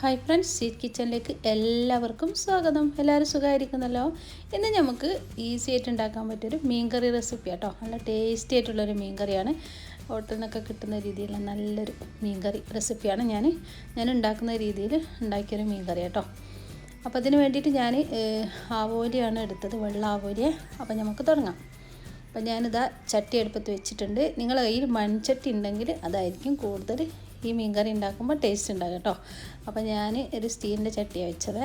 Hi friends seat കിച്ചണിലേക്ക് എല്ലാവർക്കും സ്വാഗതം. എല്ലാവരും സുഖമായിരിക്കുന്നല്ലോ? ഇന്ന് നമുക്ക് ഈസി ആയിട്ട് ഉണ്ടാക്കാൻ പറ്റിയൊരു മീൻകറി റെസിപ്പി കേട്ടോ നല്ല ടേസ്റ്റി ആയിട്ടുള്ളൊരു മീൻകറിയാണ്. ഹോട്ടലിൽ നിന്നൊക്കെ കിട്ടുന്ന രീതിയിലുള്ള നല്ലൊരു മീൻകറി റെസിപ്പിയാണ് ഞാൻ ഞാൻ ഉണ്ടാക്കുന്ന രീതിയിൽ ഉണ്ടാക്കിയൊരു മീൻകറി കേട്ടോ അപ്പോൾ അതിന് വേണ്ടിയിട്ട് ഞാൻ ആവോലിയാണ് എടുത്തത്. വെള്ള ആവോലിയെ. അപ്പോൾ നമുക്ക് തുടങ്ങാം. അപ്പം ഞാനിതാ ചട്ടി എടുപ്പത്ത് വെച്ചിട്ടുണ്ട്. നിങ്ങളുടെ കയ്യിൽ മൺചട്ടി ഉണ്ടെങ്കിൽ അതായിരിക്കും കൂടുതൽ ഈ മീൻകറി ഉണ്ടാക്കുമ്പോൾ ടേസ്റ്റ് ഉണ്ടാകും കേട്ടോ അപ്പോൾ ഞാൻ ഒരു സ്റ്റീലിന്റെ ചട്ടിയാണ് വെച്ചത്.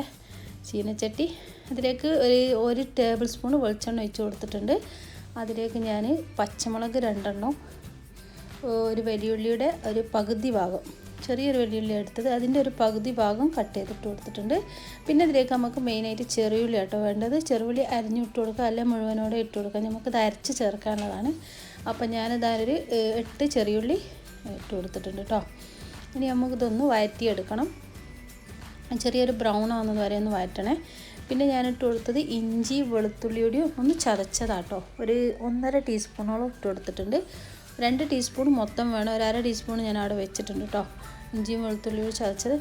ചീനച്ചട്ടി അതിലേക്ക് ഒരു ഒരു ടേബിൾ സ്പൂൺ വെളിച്ചെണ്ണ ഒഴിച്ച് കൊടുത്തിട്ടുണ്ട്. അതിലേക്ക് ഞാൻ പച്ചമുളക് രണ്ടെണ്ണം ഒരു വലിയുള്ളിയുടെ ഒരു പകുതി ഭാഗം ചെറിയൊരു വലിയുള്ളി എടുത്തത്. അതിന്റെ ഒരു പകുതി ഭാഗം കട്ട് ചെയ്തിട്ട് കൊടുത്തിട്ടുണ്ട്. പിന്നെ അതിലേക്ക് നമുക്ക് മെയിനായിട്ട് ചെറിയുള്ളി കേട്ടോ വേണ്ടത്. ചെറുള്ളി അരിഞ്ഞിട്ട് കൊടുക്കുക അല്ല മുഴുവനോടെ ഇട്ട് കൊടുക്കുക. നമുക്കത് അരച്ച് ചേർക്കാനുള്ളതാണ്. അപ്പം ഞാനിതൊരു എട്ട് ചെറിയുള്ളി ഇട്ട് കൊടുത്തിട്ടുണ്ട് കേട്ടോ ഇനി നമുക്കിതൊന്ന് വഴറ്റിയെടുക്കണം. ചെറിയൊരു ബ്രൗൺ ആവുന്നത് വരെ ഒന്ന് വഴറ്റണേ. പിന്നെ ഞാനിട്ട് കൊടുത്തത് ഇഞ്ചി വെളുത്തുള്ളിയോടെയും ഒന്ന് ചതച്ചതാട്ടോ. ഒരു ഒന്നര ടീസ്പൂണോളം ഇട്ട് കൊടുത്തിട്ടുണ്ട്. രണ്ട് ടീസ്പൂൺ മൊത്തം വേണം. ഒരു അര ടീസ്പൂൺ ഞാൻ അവിടെ വെച്ചിട്ടുണ്ട് കേട്ടോ ഇഞ്ചിയും വെളുത്തുള്ളിയും ചതച്ചത്.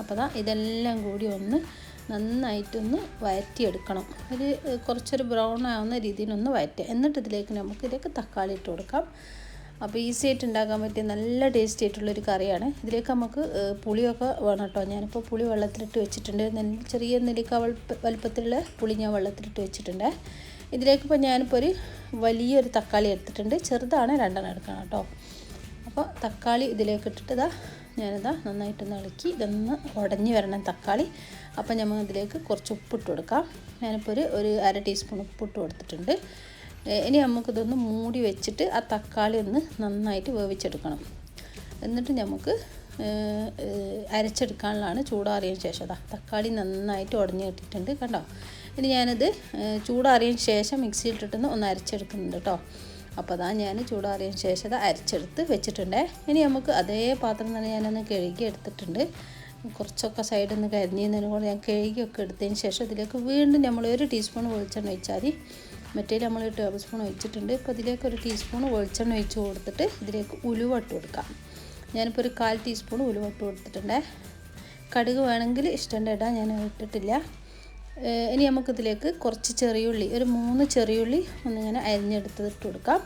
അപ്പോൾ ദാ ഇതെല്ലാം കൂടി ഒന്ന് നന്നായിട്ടൊന്ന് വഴറ്റിയെടുക്കണം. ഒരു കുറച്ചൊരു ബ്രൗൺ ആവുന്ന രീതിയിലൊന്ന് വഴറ്റുക. എന്നിട്ട് ഇതിലേക്ക് നമുക്ക് ഇതിലേക്ക് തക്കാളി ഇട്ട് കൊടുക്കാം. അപ്പോൾ ഈസി ആയിട്ട് ഉണ്ടാക്കാൻ പറ്റിയ നല്ല ടേസ്റ്റി ആയിട്ടുള്ളൊരു കറിയാണ്. ഇതിലേക്ക് നമുക്ക് പുളിയൊക്കെ വേണം കേട്ടോ ഞാനിപ്പോൾ പുളി വെള്ളത്തിലിട്ട് വെച്ചിട്ടുണ്ട്. ചെറിയ നെല്ലിക്ക വലുപ്പത്തിലുള്ള പുളി ഞാൻ വെള്ളത്തിലിട്ട് വെച്ചിട്ടുണ്ട്. ഇതിലേക്ക് ഇപ്പോൾ ഞാനിപ്പോൾ ഒരു വലിയൊരു തക്കാളി എടുത്തിട്ടുണ്ട്. ചെറുതാണ് രണ്ടെണ്ണം എടുക്കണം കേട്ടോ അപ്പോൾ തക്കാളി ഇതിലേക്ക് ഇട്ടിട്ട് ഇതാ ഞാനിതാ നന്നായിട്ടൊന്ന് ഇളക്കി ഇതൊന്ന് ഉടഞ്ഞു വരണം തക്കാളി. അപ്പോൾ നമ്മൾ ഇതിലേക്ക് കുറച്ച് ഉപ്പിട്ട് കൊടുക്കാം. ഞാനിപ്പോൾ ഒരു ഒരു അര ടീസ്പൂൺ ഉപ്പിട്ട് കൊടുത്തിട്ടുണ്ട്. ഇനി നമുക്കിതൊന്ന് മൂടി വെച്ചിട്ട് ആ തക്കാളി ഒന്ന് നന്നായിട്ട് വേവിച്ചെടുക്കണം. എന്നിട്ട് നമുക്ക് അരച്ചെടുക്കാനുള്ളതാണ് ചൂടാറിയതിന് ശേഷം. അതാ തക്കാളി നന്നായിട്ട് ഉടഞ്ഞ് കിട്ടിയിട്ടുണ്ട് കണ്ടോ? ഇനി ഞാനിത് ചൂടാറിയതിന് ശേഷം മിക്സിയിലിട്ടിട്ടൊന്ന് ഒന്ന് അരച്ചെടുക്കുന്നുണ്ട് കേട്ടോ. അപ്പോൾ അതാ ഞാൻ ചൂടാറിയതിന് ശേഷം അത് അരച്ചെടുത്ത് വെച്ചിട്ടുണ്ട്. ഇനി നമുക്ക് അതേ പാത്രം തന്നെ ഞാനൊന്ന് കഴുകി എടുത്തിട്ടുണ്ട്. കുറച്ചൊക്കെ സൈഡിൽ നിന്ന് കരിഞ്ഞതിനോട് ഞാൻ കഴുകിയൊക്കെ എടുത്തതിന് ശേഷം ഇതിലേക്ക് വീണ്ടും നമ്മൾ ഒരു ടീസ്പൂൺ വെളിച്ചെണ്ണ ഒഴിച്ചാൽ മതി. മറ്റേ നമ്മൾ ടേബിൾ സ്പൂൺ ഒഴിച്ചിട്ടുണ്ട്. ഇപ്പോൾ ഇതിലേക്ക് ഒരു ടീസ്പൂൺ വെളിച്ചെണ്ണ ഒഴിച്ച് കൊടുത്തിട്ട് ഇതിലേക്ക് ഉലുവ ഇട്ട് കൊടുക്കാം. ഞാനിപ്പോൾ ഒരു കാൽ ടീസ്പൂൺ ഉലുവ ഇട്ട് കൊടുത്തിട്ടുണ്ട്. കടുക് വേണമെങ്കിൽ ഇഷ്ടം ഇടാൻ ഞാൻ ഇട്ടിട്ടില്ല. ഇനി നമുക്കിതിലേക്ക് കുറച്ച് ചെറിയുള്ളി ഒരു മൂന്ന് ചെറിയുള്ളി ഒന്നിങ്ങനെ ഞാൻ ഇട്ട് കൊടുക്കാം.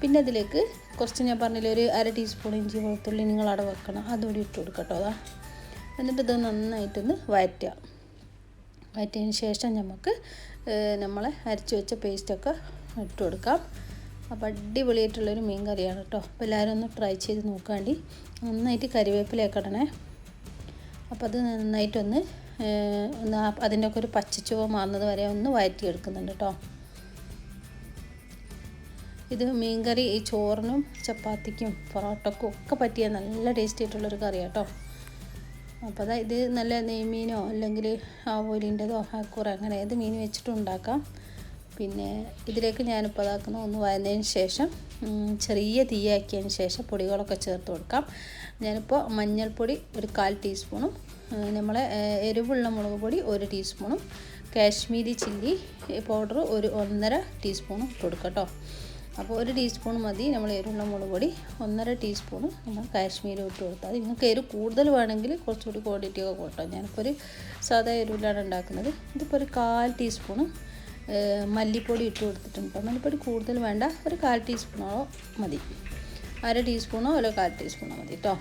പിന്നെ അതിലേക്ക് കുറച്ച് ഞാൻ പറഞ്ഞില്ല ഒരു അര ടീസ്പൂൺ ഇഞ്ചി വെളുത്തുള്ളി നിങ്ങളവിടെ വെക്കണം അതുകൂടി ഇട്ട് കൊടുക്കട്ടോ. അതാ എന്നിട്ട് ഇത് നന്നായിട്ടൊന്ന് വഴറ്റുക. വഴറ്റിയതിന് ശേഷം നമുക്ക് നമ്മൾ അരച്ച് വെച്ച പേസ്റ്റൊക്കെ ഇട്ട് കൊടുക്കാം. അപ്പോൾ അടിപൊളിയായിട്ടുള്ളൊരു മീൻ കറിയാണ് കേട്ടോ അപ്പോൾ എല്ലാവരും ഒന്ന് ട്രൈ ചെയ്ത് നോക്കാണ്ടി. നന്നായിട്ട് കരിവേപ്പിലയൊക്കെ ഇടണേ. അപ്പോൾ അത് നന്നായിട്ടൊന്ന് ഒന്ന് അതിന്റെ ഒക്കെ ഒരു പച്ചച്ചുവ മാറുന്നത് വരെ ഒന്ന് വഴറ്റിയെടുക്കുന്നുണ്ട് കേട്ടോ ഇത് മീൻകറി ഈ ചോറിനും ചപ്പാത്തിക്കും പൊറോട്ടക്കും ഒക്കെ പറ്റിയ നല്ല ടേസ്റ്റി ആയിട്ടുള്ളൊരു കറിയാണ് കേട്ടോ അപ്പോൾ അതാ ഇത് നല്ല നെയ്മീനോ അല്ലെങ്കിൽ ആവോലിന്റെതോ ആക്കൂറ അങ്ങനെ ഏത് മീൻ വെച്ചിട്ടുണ്ടാക്കാം പിന്നെ ഇതിലേക്ക് ഞാനിപ്പോൾ അതാക്കുന്ന ഒന്ന് വഴന്നതിന് ശേഷം ചെറിയ തീയാക്കിയതിന് ശേഷം പൊടികളൊക്കെ ചേർത്ത് കൊടുക്കാം. ഞാനിപ്പോൾ മഞ്ഞൾപ്പൊടി ഒരു കാൽ ടീസ്പൂണും നമ്മളെ എരിവുള്ള മുളക് പൊടി ഒരു ടീസ്പൂണും കാശ്മീരി ചില്ലി പൗഡർ ഒരു ഒന്നര ടീസ്പൂണും ഇട്ട് കൊടുക്കാം കേട്ടോ. അപ്പോൾ ഒരു ടീസ്പൂൺ മതി. നമ്മൾ എരുള്ള മുളക് പൊടി ഒന്നര ടീസ്പൂൺ നമ്മൾ കാശ്മീരി ഇട്ട് കൊടുത്താൽ നിങ്ങൾക്ക് എരു കൂടുതൽ വേണമെങ്കിൽ കുറച്ചുകൂടി ക്വാണ്ടിറ്റി ഒക്കെ കൂട്ടാം. ഞാനിപ്പോൾ ഒരു സാധാ എരുവിലാണ് ഉണ്ടാക്കുന്നത്. ഇതിപ്പോൾ ഒരു കാൽ ടീസ്പൂൺ മല്ലിപ്പൊടി ഇട്ട് കൊടുത്തിട്ടുണ്ട്. മല്ലിപ്പൊടി കൂടുതൽ വേണ്ട. ഒരു കാൽ ടീസ്പൂണോ മതി. അര ടീസ്പൂണോ അല്ല കാൽ ടീസ്പൂണോ മതി കേട്ടോ.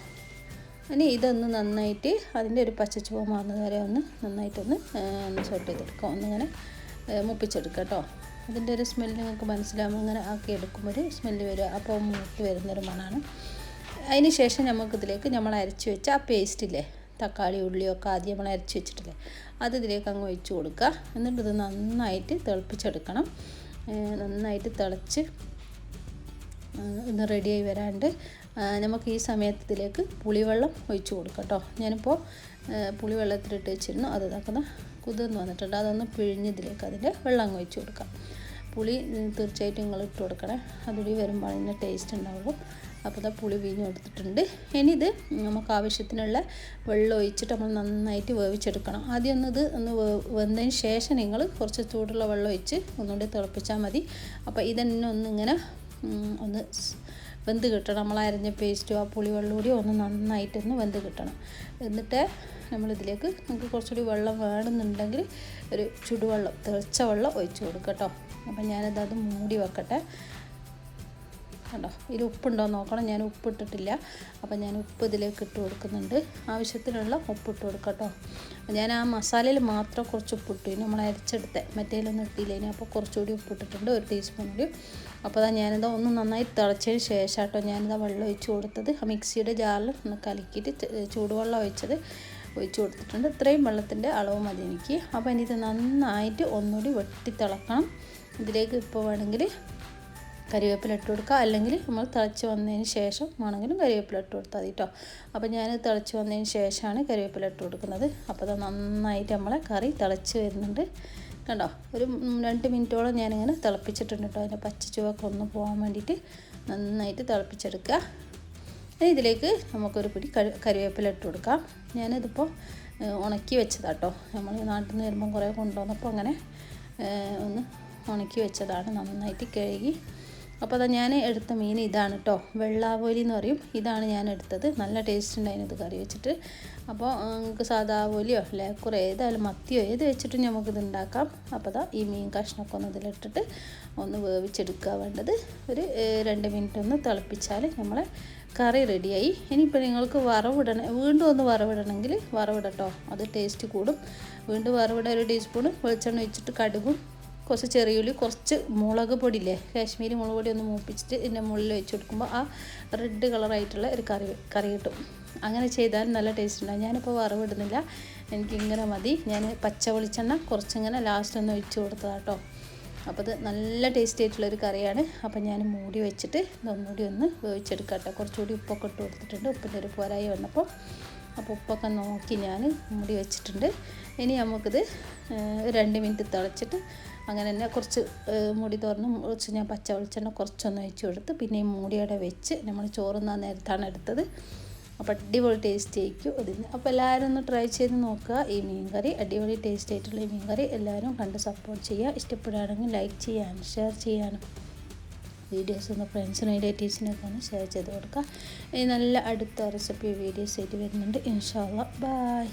ഇനി ഇതൊന്ന് നന്നായിട്ട് അതിന്റെ ഒരു പച്ചച്ചുവ മാറുന്നത് വരെ ഒന്ന് നന്നായിട്ടൊന്ന് ഒന്ന് സോട്ട് ചെയ്തെടുക്കാം. ഒന്നിങ്ങനെ മുപ്പിച്ചെടുക്കാം കേട്ടോ. അതിന്റെ ഒരു സ്മെല്ല് നിങ്ങൾക്ക് മനസ്സിലാവും. അങ്ങനെ ആക്കി എടുക്കുമ്പോൾ ഒരു സ്മെല്ല് വരിക അപ്പോൾ മൂത്ത് വരുന്നൊരു മണമാണ്. അതിന് ശേഷം നമുക്കിതിലേക്ക് നമ്മൾ അരച്ച് വെച്ച ആ പേസ്റ്റില്ലേ തക്കാളി ഉള്ളിയൊക്കെ ആദ്യം നമ്മൾ അരച്ച് വെച്ചിട്ടില്ലേ? അത് ഇതിലേക്ക് അങ്ങ് ഒഴിച്ച് കൊടുക്കുക. എന്നിട്ട് ഇത് നന്നായിട്ട് തിളപ്പിച്ചെടുക്കണം. നന്നായിട്ട് തിളച്ച് ഒന്ന് റെഡിയായി വരാണ്ട് നമുക്ക് ഈ സമയത്ത് ഇതിലേക്ക് പുളിവെള്ളം ഒഴിച്ച് കൊടുക്കാം കേട്ടോ. ഞാനിപ്പോൾ പുളിവെള്ളത്തിലിട്ട് വെച്ചിരുന്നു. അത് ഇതാക്കുന്ന കുതിർന്ന് വന്നിട്ടുണ്ട്. അതൊന്ന് പിഴിഞ്ഞ് ഇതിലേക്ക് അതിന്റെ വെള്ളം അങ്ങ് ഒഴിച്ച് കൊടുക്കാം. പുളി തീർച്ചയായിട്ടും നിങ്ങൾ ഇട്ട് കൊടുക്കണേ. അതുകൂടി വരുമ്പോൾ അതിന്റെ ടേസ്റ്റ് ഉണ്ടാവുള്ളൂ. അപ്പോൾ ഇതാ പുളി വീഞ്ഞ് കൊടുത്തിട്ടുണ്ട്. ഇനി ഇത് നമുക്ക് ആവശ്യത്തിനുള്ള വെള്ളം ഒഴിച്ചിട്ട് നമ്മൾ നന്നായിട്ട് വേവിച്ചെടുക്കണം. ആദ്യം ഒന്ന് ഇത് ഒന്ന് വെന്തതിന് ശേഷം നിങ്ങൾ കുറച്ച് ചൂടുള്ള വെള്ളം ഒഴിച്ച് ഒന്നുകൂടി തിളപ്പിച്ചാൽ മതി. അപ്പോൾ ഇതന്നെ ഒന്നിങ്ങനെ ഒന്ന് വെന്ത് കിട്ടണം. നമ്മൾ അരഞ്ഞ പേസ്റ്റോ ആ പുളിവെള്ളം കൂടി ഒന്ന് നന്നായിട്ടൊന്ന് വെന്ത് കിട്ടണം. എന്നിട്ട് നമ്മളിതിലേക്ക് നമുക്ക് കുറച്ചുകൂടി വെള്ളം വേണമെന്നുണ്ടെങ്കിൽ ഒരു ചുടുവെള്ളം തിളച്ച വെള്ളം ഒഴിച്ച് കൊടുക്കട്ടോ കേട്ടോ. അപ്പം ഞാനിത് അത് മൂടി വെക്കട്ടെ. കണ്ടോ? ഇതിൽ ഉപ്പുണ്ടോ നോക്കണം. ഞാൻ ഉപ്പിട്ടിട്ടില്ല. അപ്പോൾ ഞാൻ ഉപ്പ് ഇതിലേക്ക് ഇട്ട് കൊടുക്കുന്നുണ്ട്. ആവശ്യത്തിനുള്ള ഉപ്പിട്ട് കൊടുക്കട്ടോ കൊടുക്കാം കേട്ടോ. ഞാൻ ആ മസാലയിൽ മാത്രം കുറച്ച് ഉപ്പിട്ടു നമ്മൾ അരച്ചെടുത്ത്. മറ്റേലൊന്നും ഇട്ടില്ല ഇനി. അപ്പോൾ കുറച്ചുകൂടി ഉപ്പിട്ടിട്ടുണ്ട്. ഒരു ടീസ്പൂൺ കൂടി. അപ്പോൾ അതാ ഞാനിതാ ഒന്ന് നന്നായി തിളച്ചതിന് ശേഷം കേട്ടോ ഞാനിതാ വെള്ളം ഒഴിച്ച് കൊടുത്തത്. മിക്സിയുടെ ജാറിൽ ഒന്ന് കലക്കിയിട്ട് ചൂടുവെള്ളം ഒഴിച്ചത് ഒഴിച്ച് കൊടുത്തിട്ടുണ്ട്. ഇത്രയും വെള്ളത്തിന്റെ അളവ് മതി എനിക്ക്. അപ്പോൾ ഇനി ഇത് നന്നായിട്ട് ഒന്നുകൂടി വെട്ടി തിളക്കണം. ഇതിലേക്ക് ഇപ്പോൾ വേണമെങ്കിൽ കരിവേപ്പില ഇട്ട് കൊടുക്കുക. അല്ലെങ്കിൽ നമ്മൾ തിളച്ച് വന്നതിന് ശേഷം വേണമെങ്കിലും കരിവേപ്പില ഇട്ട് കൊടുത്താൽ മതി കേട്ടോ അപ്പോൾ ഞാൻ തിളച്ച് വന്നതിന് ശേഷമാണ് കരിവേപ്പില ഇട്ട് കൊടുക്കുന്നത്. അപ്പോൾ അത് നന്നായിട്ട് നമ്മളെ കറി തിളച്ച് വരുന്നുണ്ട്. കണ്ടോ? ഒരു രണ്ട് മിനിറ്റോളം ഞാനിങ്ങനെ തിളപ്പിച്ചിട്ടുണ്ട് കേട്ടോ അതിന്റെ പച്ച ചുവക്കെ ഒന്ന് പോകാൻ വേണ്ടിയിട്ട് നന്നായിട്ട് തിളപ്പിച്ചെടുക്കുക. ഇതിലേക്ക് നമുക്കൊരു പിടി കരി കരിവേപ്പില ഇട്ട് കൊടുക്കാം. ഞാനിതിപ്പോൾ ഉണക്കി വെച്ചതാട്ടോ നമ്മൾ നാട്ടിൽ നിന്ന് വരുമ്പം കുറേ കൊണ്ടുവന്നപ്പോൾ അങ്ങനെ ഒന്ന് ഉണക്കി വെച്ചതാണ്. നന്നായിട്ട് കഴുകി അപ്പോൾ അതാ ഞാൻ എടുത്ത മീൻ ഇതാണ് കേട്ടോ വെള്ളാവോലി എന്ന് പറയും. ഇതാണ് ഞാൻ എടുത്തത്. നല്ല ടേസ്റ്റ് ഉണ്ടായിരുന്നു ഇത് കറി വെച്ചിട്ട്. അപ്പോൾ നിങ്ങൾക്ക് സാധാ പോലിയോ ലേക്കുറ ഏതായാലും മത്തിയോ? ഏത് വെച്ചിട്ടും നമുക്കിത് ഉണ്ടാക്കാം അപ്പോൾ അതാ ഈ മീൻ കഷ്ണമൊക്കെ ഒന്ന് ഇതിലിട്ടിട്ട് ഒന്ന് വേവിച്ചെടുക്കുക വേണ്ടത്. ഒരു രണ്ട് മിനിറ്റ് ഒന്ന് തിളപ്പിച്ചാൽ നമ്മളെ കറി റെഡിയായി. ഇനിയിപ്പോൾ നിങ്ങൾക്ക് വറവിടണം വീണ്ടും ഒന്ന് വറവിടണമെങ്കിൽ വറവിടട്ടോ. അത് ടേസ്റ്റ് കൂടും. വീണ്ടും വറവിട ഒരു ടീസ്പൂൺ വെളിച്ചെണ്ണ വെച്ചിട്ട് കടുകും കുറച്ച് ചെറിയ ഉള്ളി കുറച്ച് മുളക് പൊടിയില്ലേ കാശ്മീരി മുളക് പൊടി ഒന്ന് മൂപ്പിച്ചിട്ട് ഇതിന്റെ മുകളിൽ വെച്ച് കൊടുക്കുമ്പോൾ ആ റെഡ് കളറായിട്ടുള്ള ഒരു കറി കറി കിട്ടും. അങ്ങനെ ചെയ്താൽ നല്ല ടേസ്റ്റ് ഉണ്ടാകും ഞാനിപ്പോൾ വറവിടുന്നില്ല. എനിക്കിങ്ങനെ മതി. ഞാൻ പച്ച വെളിച്ചെണ്ണ കുറച്ചിങ്ങനെ ലാസ്റ്റ് ഒന്ന് ഒഴിച്ച് കൊടുത്തതാട്ടോ. അപ്പോൾ അത് നല്ല ടേസ്റ്റ് ആയിട്ടുള്ളൊരു കറിയാണ്. അപ്പോൾ ഞാൻ മൂടി വെച്ചിട്ട് ഇതൊന്നുകൂടി ഒന്ന് വേവിച്ചെടുക്കാം കേട്ടോ കുറച്ചുകൂടി ഉപ്പൊക്കെ ഇട്ട് കൊടുത്തിട്ടുണ്ട്. ഉപ്പിന്റെ ഒരു പോരായി വന്നപ്പോൾ അപ്പോൾ ഉപ്പൊക്കെ നോക്കി ഞാൻ മൂടി വെച്ചിട്ടുണ്ട്. ഇനി നമുക്കിത് രണ്ട് മിനിറ്റ് തിളച്ചിട്ട് അങ്ങനെ തന്നെ കുറച്ച് മുടി തുറന്ന് കുറച്ച് ഞാൻ പച്ച വെളിച്ചെണ്ണ കുറച്ചൊന്ന് ഒഴിച്ചു കൊടുത്ത് പിന്നെ ഈ മൂടിയോടെ വെച്ച് നമ്മൾ ചോറുന്ന നേരത്താണ് എടുത്തത്. അപ്പോൾ അടിപൊളി ടേസ്റ്റ് ആയിരിക്കും ഇതിന് അപ്പോൾ എല്ലാവരും ഒന്ന് ട്രൈ ചെയ്ത് നോക്കുക. ഈ മീൻ കറി അടിപൊളി ടേസ്റ്റ് ആയിട്ടുള്ള ഈ മീൻ കറി എല്ലാവരും കണ്ട് സപ്പോർട്ട് ചെയ്യുക. ഇഷ്ടപ്പെടുകയാണെങ്കിൽ ലൈക്ക് ചെയ്യാനും ഷെയർ ചെയ്യാനും. വീഡിയോസ് ഒന്ന് ഫ്രണ്ട്സിനും റിലേറ്റീവ്സിനൊക്കെ ഒന്ന് ഷെയർ ചെയ്ത് കൊടുക്കുക. ഈ നല്ല അടുത്ത റെസിപ്പി വീഡിയോസ് ആയിട്ട് വരുന്നുണ്ട്. ഇൻഷാല്ല ബായ്